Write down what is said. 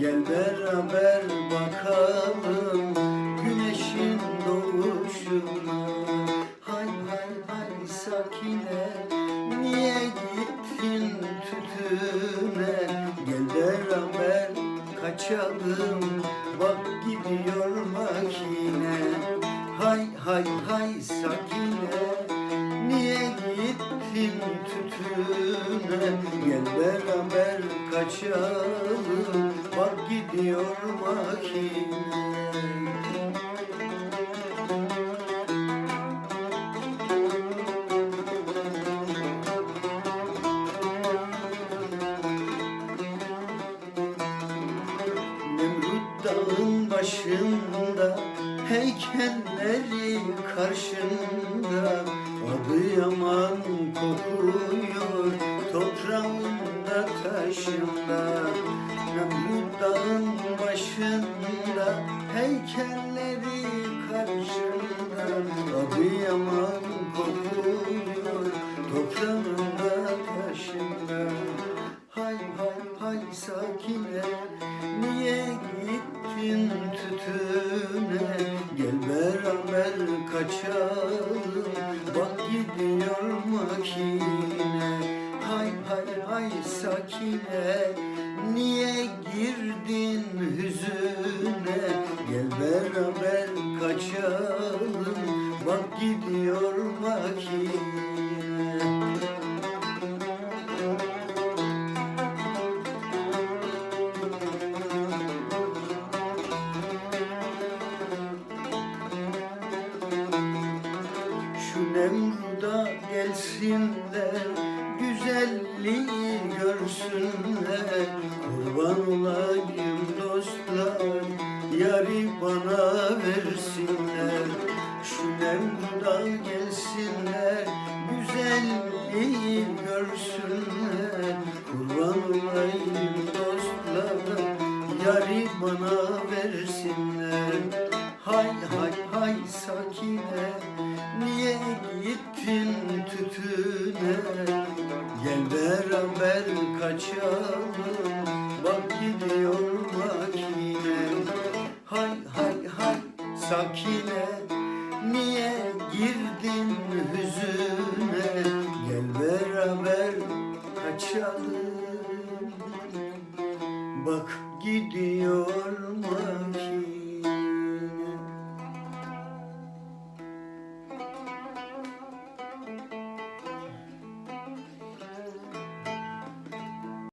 Gel beraber bakalım güneşin doğuşuna. Hay hay hay sakine niye gittin tütüne? Gel beraber kaçalım bak gidiyor makine. Hay hay hay sakine gittin tütüne Gel beraber kaçalım. Bak gidiyor makine. Dağın başında Heykelleri karşında. Adıyaman kokuyor Toprağında taşında Nemrut dağın başında Heykelleri karşında. Adıyaman kokuyor Toprağında taşında. Hay hay hay sakine Niye gittin tütüne? Gel beraber kaçalım Bak gidiyor makine Hay hay hay sakine. Niye girdin hüzüne? Gel beraber kaçalım. Bak gidiyor makine Şu Nemrut'a gelsinler Güzelliği görsünler. Kurban olayım dostlar Yari bana versinler. Şu Nemrut'a gelsinler Güzelliği görsünler. Kurban olayım dostlar Yari bana versinler Hay hay hay sakine Niye gittin tütüne? Gel beraber kaçalım Bak gidiyor makine. Hay hay hay sakine Niye girdin hüzüne? Gel beraber kaçalım Bak gidiyor